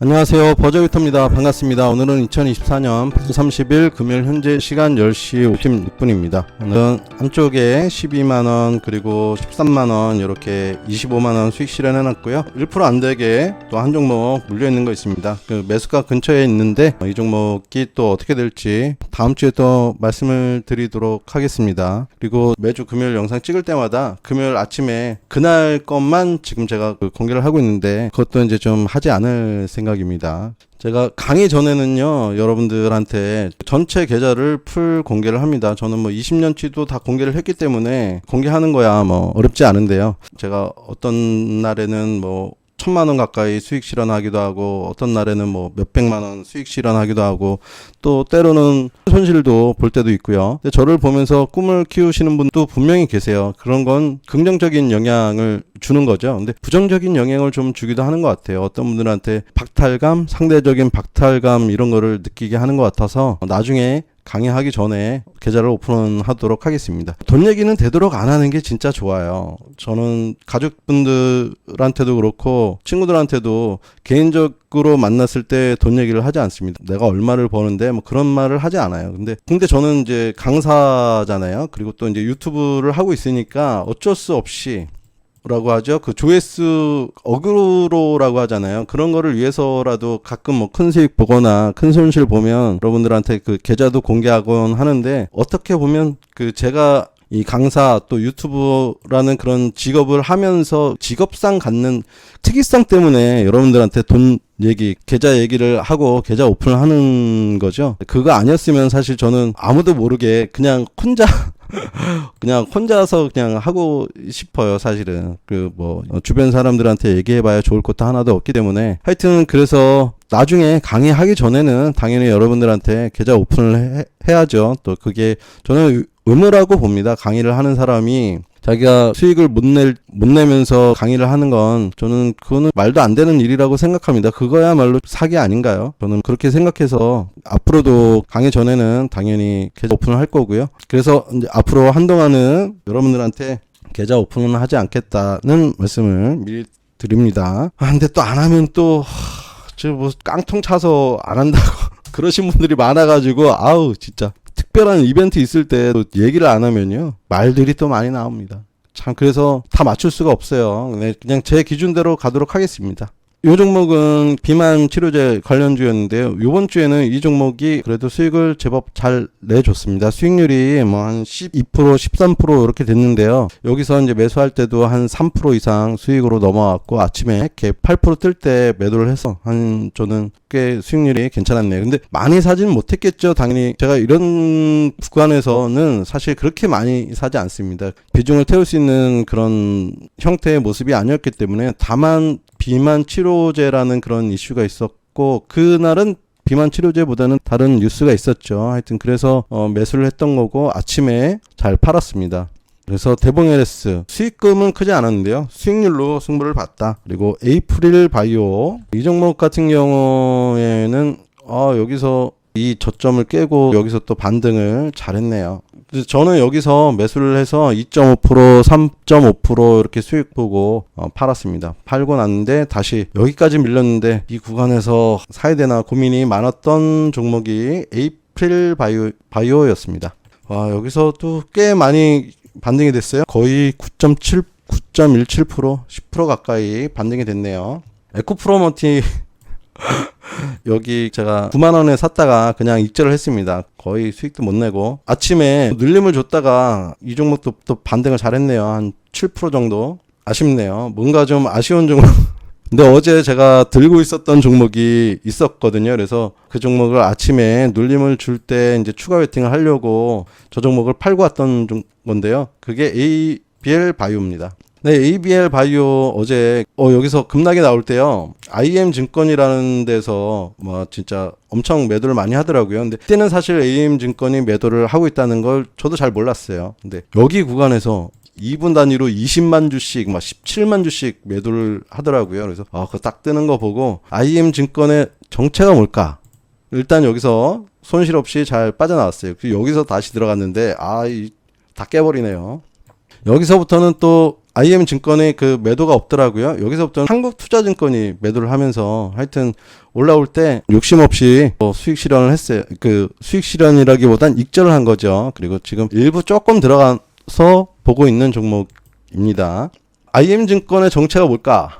안녕하세요. 버저비터입니다. 반갑습니다. 오늘은 2024년 8월 30일 금요일 현재 시간 10시 56분입니다. 오늘은 한쪽에 12만원 그리고 13만원 이렇게 25만원 수익 실현해 놨고요. 1%안 되게 또 한 종목 물려 있는 거 있습니다. 그 매수가 근처에 있는데 이 종목이 또 어떻게 될지 다음 주에 또 말씀을 드리도록 하겠습니다. 그리고 매주 금요일 영상 찍을 때마다 금요일 아침에 그날 것만 지금 제가 그 공개를 하고 있는데 그것도 이제 좀 하지 않을 생각 입니다. 제가 강의 전에는요, 여러분들한테 전체 계좌를 풀 공개를 합니다. 저는 뭐 20년치도 다 공개를 했기 때문에 공개하는 거야 뭐 어렵지 않은데요. 제가 어떤 날에는 뭐 천만 원 가까이 수익 실현하기도 하고 어떤 날에는 뭐 몇백만 원 수익 실현하기도 하고 또 때로는 손실도 볼 때도 있고요. 근데 저를 보면서 꿈을 키우시는 분도 분명히 계세요. 그런 건 긍정적인 영향을 주는 거죠. 근데 부정적인 영향을 좀 주기도 하는 것 같아요. 어떤 분들한테 박탈감, 상대적인 박탈감 이런 거를 느끼게 하는 것 같아서 나중에 강의하기 전에 계좌를 오픈하도록 하겠습니다. 돈 얘기는 되도록 안 하는 게 진짜 좋아요. 저는 가족분들한테도 그렇고 친구들한테도 개인적으로 만났을 때 돈 얘기를 하지 않습니다. 내가 얼마를 버는데 뭐 그런 말을 하지 않아요. 근데 근데 저는 이제 강사잖아요. 그리고 또 이제 유튜브를 하고 있으니까 어쩔 수 없이 라고 하죠. 그 조회수 어그로라고 하잖아요. 그런 거를 위해서라도 가끔 뭐 큰 수익 보거나 큰 손실 보면 여러분들한테 그 계좌도 공개하곤 하는데 어떻게 보면 그 제가 이 강사 또 유튜브라는 그런 직업을 하면서 직업상 갖는 특이성 때문에 여러분들한테 돈 얘기, 계좌 얘기를 하고 계좌 오픈을 하는 거죠. 그거 아니었으면 사실 저는 아무도 모르게 그냥 혼자 그냥 혼자서 그냥 하고 싶어요, 사실은. 그 뭐 주변 사람들한테 얘기해봐야 좋을 것도 하나도 없기 때문에 하여튼 그래서 나중에 강의하기 전에는 당연히 여러분들한테 계좌 오픈을 해, 야죠또 그게 저는 의- 의무라고 봅니다. 강의를 하는 사람이 자기가 수익을 못 낼, 못 내면서 강의를 하는 건 저는 그거는 말도 안 되는 일이라고 생각합니다. 그거야말로 사기 아닌가요? 저는 그렇게 생각해서 앞으로도 강의 전에는 당연히 계좌 오픈을 할 거고요. 그래서 앞으로 한동안은 여러분들한테 계좌 오픈은 하지 않겠다는 말씀을 미리 드립니다. 아, 근데 또 안 하면 또, 저 뭐 깡통 차서 안 한다고 그러신 분들이 많아가지고 아우 진짜 특별한 이벤트 있을 때또 얘기를 안 하면요 말들이 또 많이 나옵니다. 참 그래서 다 맞출 수가 없어요. 네, 그냥 제 기준대로 가도록 하겠습니다. 이 종목은 비만 치료제 관련주였는데요. 이번 주에는 이 종목이 그래도 수익을 제법 잘 내줬습니다. 수익률이 뭐 한 12%, 13% 이렇게 됐는데요. 여기서 이제 매수할 때도 한 3% 이상 수익으로 넘어왔고 아침에 이렇게 8%뜰 때 매도를 해서 한 저는 꽤 수익률이 괜찮았네요. 근데 많이 사지는 못했겠죠. 당연히 제가 이런 구간에서는 사실 그렇게 많이 사지 않습니다. 비중을 태울 수 있는 그런 형태의 모습이 아니었기 때문에 다만 비만 치료제라는 그런 이슈가 있었고 그날은 비만 치료제보다는 다른 뉴스가 있었죠. 하여튼 그래서 어, 매수를 했던 거고 아침에 잘 팔았습니다. 그래서 대봉LS 수익금은 크지 않았는데요. 수익률로 승부를 봤다. 그리고 에이프릴 바이오 이 종목 같은 경우에는 어, 여기서 이 저점을 깨고 여기서 또 반등을 잘했네요. 저는 여기서 매수를 해서 2.5% 3.5% 이렇게 수익 보고 어, 팔았습니다. 팔고 났는데 다시 여기까지 밀렸는데 이 구간에서 사야 되나 고민이 많았던 종목이 에이프릴 바이오, 바이오였습니다. 와 여기서 또꽤 많이 반등이 됐어요. 거의 9.7 9.17% 10% 가까이 반등이 됐네요. 에코프로머티 여기 제가 9만 원에 샀다가 그냥 익절을 했습니다. 거의 수익도 못 내고 아침에 늘림을 줬다가 이 종목도 또 반등을 잘했네요. 한 7% 정도 아쉽네요. 뭔가 좀 아쉬운 종목. 근데 어제 제가 들고 있었던 종목이 있었거든요. 그래서 그 종목을 아침에 눌림을 줄 때 이제 추가 웨팅을 하려고 저 종목을 팔고 왔던 종- 건데요. 그게 ABL 바이오입니다. 네, ABL 바이오 어제 어 여기서 급락이 나올 때요. IM 증권이라는 데서 뭐 진짜 엄청 매도를 많이 하더라고요. 근데 그때는 사실 AM 증권이 매도를 하고 있다는 걸 저도 잘 몰랐어요. 근데 여기 구간에서 2분 단위로 20만 주씩 막 17만 주씩 매도를 하더라고요. 그래서 아, 그거 딱 뜨는 거 보고 IM 증권의 정체가 뭘까? 일단 여기서 손실 없이 잘 빠져나왔어요. 여기서 다시 들어갔는데 아, 이, 다 깨버리네요. 여기서부터는 또 IM 증권의 그 매도가 없더라고요. 여기서부터 한국 투자증권이 매도를 하면서 하여튼 올라올 때 욕심 없이 뭐 수익 실현을 했어요. 그 수익 실현이라기보단 익절을 한 거죠. 그리고 지금 일부 조금 들어가서 보고 있는 종목입니다. IM 증권의 정체가 뭘까?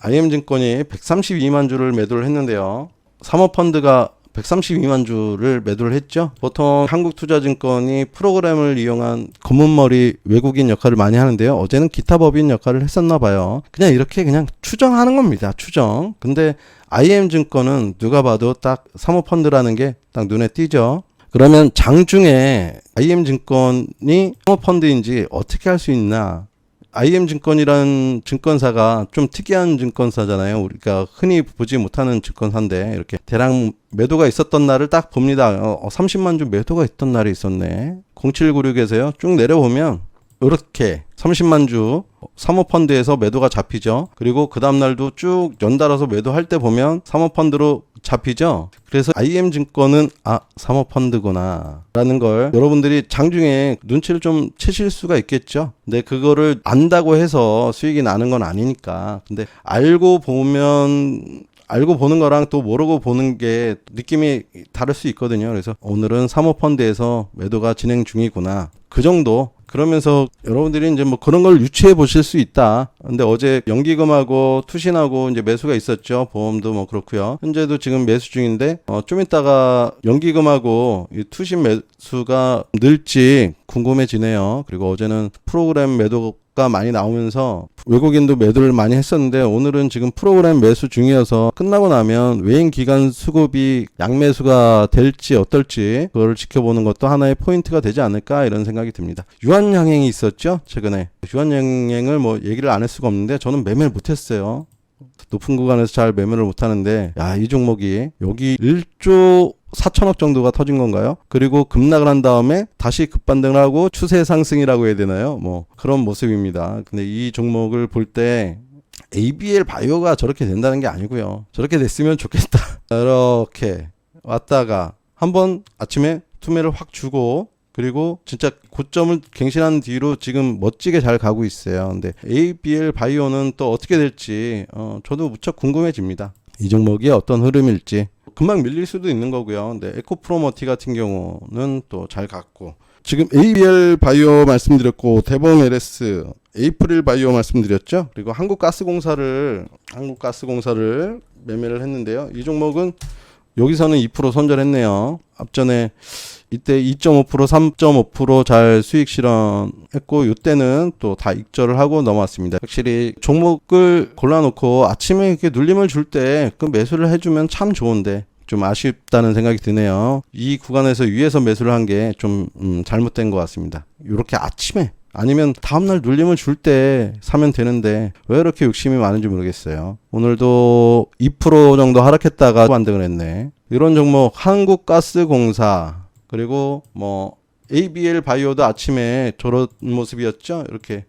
IM 증권이 132만 주를 매도를 했는데요. 사모펀드가 132만 주를 매도를 했죠. 보통 한국투자증권이 프로그램을 이용한 검은머리 외국인 역할을 많이 하는데요. 어제는 기타 법인 역할을 했었나 봐요. 그냥 이렇게 그냥 추정하는 겁니다. 추정. 근데 IM증권은 누가 봐도 딱 사모펀드라는 게 딱 눈에 띄죠. 그러면 장중에 IM증권이 사모펀드인지 어떻게 할 수 있나? IM증권이라는 증권사가 좀 특이한 증권사잖아요. 우리가 흔히 보지 못하는 증권사인데 이렇게 대량 매도가 있었던 날을 딱 봅니다. 어, 30만 주 매도가 있던 날이 있었네. 0796에서요. 쭉 내려보면 이렇게 30만 주 사모펀드에서 매도가 잡히죠. 그리고 그 다음날도 쭉 연달아서 매도할 때 보면 사모펀드로 잡히죠. 그래서 IM증권은 아 사모 펀드구나 라는 걸 여러분들이 장중에 눈치를 좀 채실 수가 있겠죠. 근데 그거를 안다고 해서 수익이 나는 건 아니니까. 근데 알고 보면 알고 보는 거랑 또 모르고 보는 게 느낌이 다를 수 있거든요. 그래서 오늘은 사모펀드에서 매도가 진행 중이구나. 그 정도 그러면서 여러분들이 이제 뭐 그런 걸 유추해 보실 수 있다. 근데 어제 연기금하고 투신하고 이제 매수가 있었죠. 보험도 뭐 그렇고요. 현재도 지금 매수 중인데 어, 좀 이따가 연기금하고 이 투신 매수가 늘지 궁금해지네요. 그리고 어제는 프로그램 매도 가 많이 나오면서 외국인도 매도를 많이 했었는데 오늘은 지금 프로그램 매수 중이어서 끝나고 나면 외인 기간 수급이 양매수가 될지 어떨지 그걸 지켜보는 것도 하나의 포인트가 되지 않을까 이런 생각이 듭니다. 유한 양행이 있었죠 최근에 유한 양행을 뭐 얘기를 안 할 수가 없는데 저는 매매를 못했어요. 높은 구간에서 잘 매매를 못 하는데 야 이 종목이 여기 1조 4천억 정도가 터진 건가요? 그리고 급락을 한 다음에 다시 급반등을 하고 추세 상승이라고 해야 되나요? 뭐 그런 모습입니다. 근데 이 종목을 볼때 ABL 바이오가 저렇게 된다는 게 아니고요. 저렇게 됐으면 좋겠다. 이렇게 왔다가 한번 아침에 투매를 확 주고 그리고 진짜 고점을 갱신한 뒤로 지금 멋지게 잘 가고 있어요. 근데 ABL 바이오는 또 어떻게 될지 어, 저도 무척 궁금해집니다. 이 종목이 어떤 흐름일지 금방 밀릴 수도 있는 거고요. 근데 에코프로머티 같은 경우는 또 잘 갔고 지금 ABL 바이오 말씀드렸고 대범 LS 에이프릴 바이오 말씀드렸죠. 그리고 한국가스공사를 한국가스공사를 매매를 했는데요. 이 종목은 여기서는 2% 손절했네요. 앞전에 이때 2.5% 3.5%잘 수익 실현했고 이때는 또 다 익절을 하고 넘어왔습니다. 확실히 종목을 골라놓고 아침에 이렇게 눌림을 줄 때 그 매수를 해주면 참 좋은데 좀 아쉽다는 생각이 드네요. 이 구간에서 위에서 매수를 한 게좀 음, 잘못된 것 같습니다. 이렇게 아침에 아니면 다음날 눌림을 줄 때 사면 되는데 왜 이렇게 욕심이 많은지 모르겠어요. 오늘도 2% 정도 하락했다가 반등을 했네. 이런 종목 한국가스공사 그리고 뭐 ABL 바이오도 아침에 저런 모습이었죠. 이렇게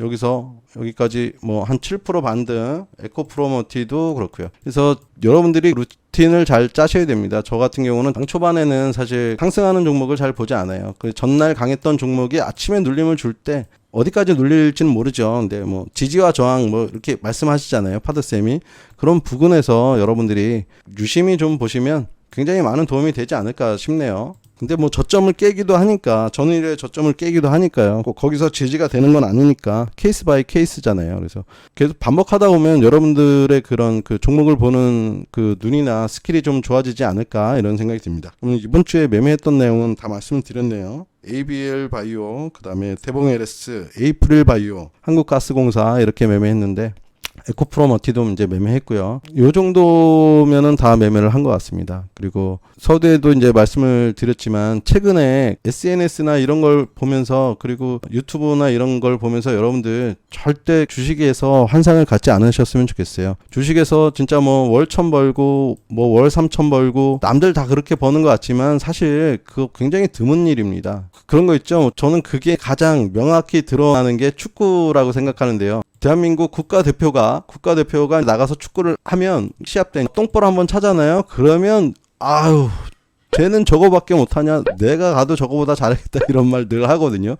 여기서 여기까지 뭐 한 7% 반등, 에코프로머티도 그렇고요. 그래서 여러분들이 루틴을 잘 짜셔야 됩니다. 저 같은 경우는 당 초반에는 사실 상승하는 종목을 잘 보지 않아요. 그 전날 강했던 종목이 아침에 눌림을 줄 때 어디까지 눌릴지는 모르죠. 근데 뭐 지지와 저항 뭐 이렇게 말씀하시잖아요. 파드쌤이. 그런 부분에서 여러분들이 유심히 좀 보시면 굉장히 많은 도움이 되지 않을까 싶네요. 근데 뭐 저점을 깨기도 하니까 전일에 저점을 깨기도 하니까요. 꼭 거기서 지지가 되는 건 아니니까 케이스 바이 케이스잖아요. 그래서 계속 반복하다 보면 여러분들의 그런 그 종목을 보는 그 눈이나 스킬이 좀 좋아지지 않을까 이런 생각이 듭니다. 그럼 이번 주에 매매했던 내용은 다 말씀드렸네요. ABL 바이오, 그 다음에 대봉 LS, 에이프릴 바이오, 한국가스공사 이렇게 매매했는데 에코프로 머티도 이제 매매했고요. 요 정도면은 다 매매를 한 것 같습니다. 그리고 서두에도 이제 말씀을 드렸지만 최근에 SNS나 이런 걸 보면서 그리고 유튜브나 이런 걸 보면서 여러분들 절대 주식에서 환상을 갖지 않으셨으면 좋겠어요. 주식에서 진짜 뭐 월 천 벌고 뭐 월 삼천 벌고 남들 다 그렇게 버는 것 같지만 사실 그거 굉장히 드문 일입니다. 그런 거 있죠. 저는 그게 가장 명확히 드러나는 게 축구라고 생각하는데요. 대한민국 국가대표가 국가대표가 나가서 축구를 하면 시합 때 똥볼 한번 차잖아요. 그러면 아유 쟤는 저거밖에 못하냐? 내가 가도 저거보다 잘하겠다 이런 말 늘 하거든요.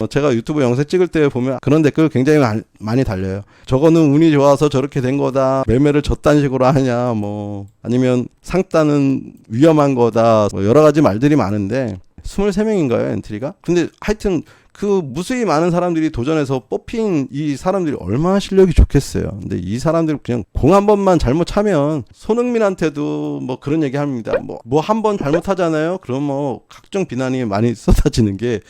어, 제가 유튜브 영상 찍을 때 보면 그런 댓글 굉장히 마- 많이 달려요. 저거는 운이 좋아서 저렇게 된 거다. 매매를 저딴 식으로 하냐? 뭐 아니면 상따는 위험한 거다. 뭐 여러 가지 말들이 많은데 23명인가요 엔트리가? 근데 하여튼 그 무수히 많은 사람들이 도전해서 뽑힌 이 사람들이 얼마나 실력이 좋겠어요. 근데 이 사람들 그냥 공 한 번만 잘못 차면 손흥민한테도 뭐 그런 얘기 합니다. 뭐 뭐 한 번 잘못하잖아요. 그럼 뭐 각종 비난이 많이 쏟아지는 게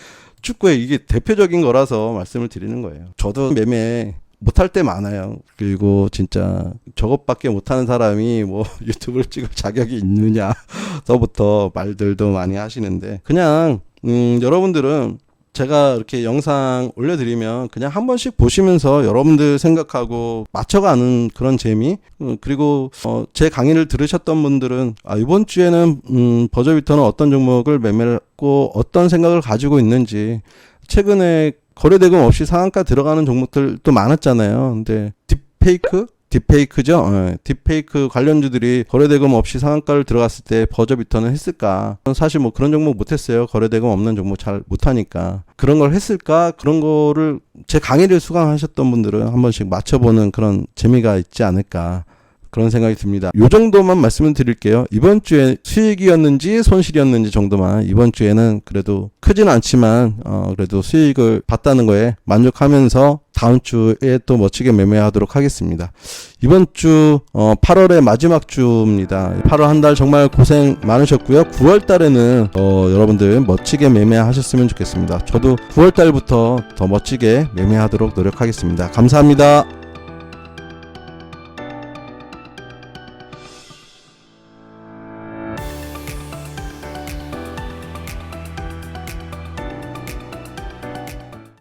축구의 이게 대표적인 거라서 말씀을 드리는 거예요. 저도 매매 못할 때 많아요. 그리고 진짜 저것밖에 못하는 사람이 뭐 유튜브를 찍을 자격이 있느냐서부터 말들도 많이 하시는데 그냥 음 여러분들은 제가 이렇게 영상 올려드리면 그냥 한 번씩 보시면서 여러분들 생각하고 맞춰가는 그런 재미 음, 그리고 어, 제 강의를 들으셨던 분들은 아, 이번 주에는 음, 버저비터는 어떤 종목을 매매를 했고 어떤 생각을 가지고 있는지 최근에 거래대금 없이 상한가 들어가는 종목들도 많았잖아요. 근데 딥페이크 딥페이크죠. 예, 딥페이크 관련주들이 거래대금 없이 상한가를 들어갔을 때 버저비터는 했을까? 사실 뭐 그런 종목 못했어요. 거래대금 없는 종목 잘 못하니까 그런 걸 했을까? 그런 거를 제 강의를 수강하셨던 분들은 한 번씩 맞춰보는 그런 재미가 있지 않을까? 그런 생각이 듭니다. 요 정도만 말씀을 드릴게요. 이번 주에 수익이었는지 손실이었는지 정도만 이번 주에는 그래도 크지는 않지만 어 그래도 수익을 봤다는 거에 만족하면서 다음 주에 또 멋지게 매매하도록 하겠습니다. 이번 주 어, 8월의 마지막 주입니다. 8월 한 달 정말 고생 많으셨고요. 9월 달에는 어, 여러분들 멋지게 매매하셨으면 좋겠습니다. 저도 9월 달부터 더 멋지게 매매하도록 노력하겠습니다. 감사합니다.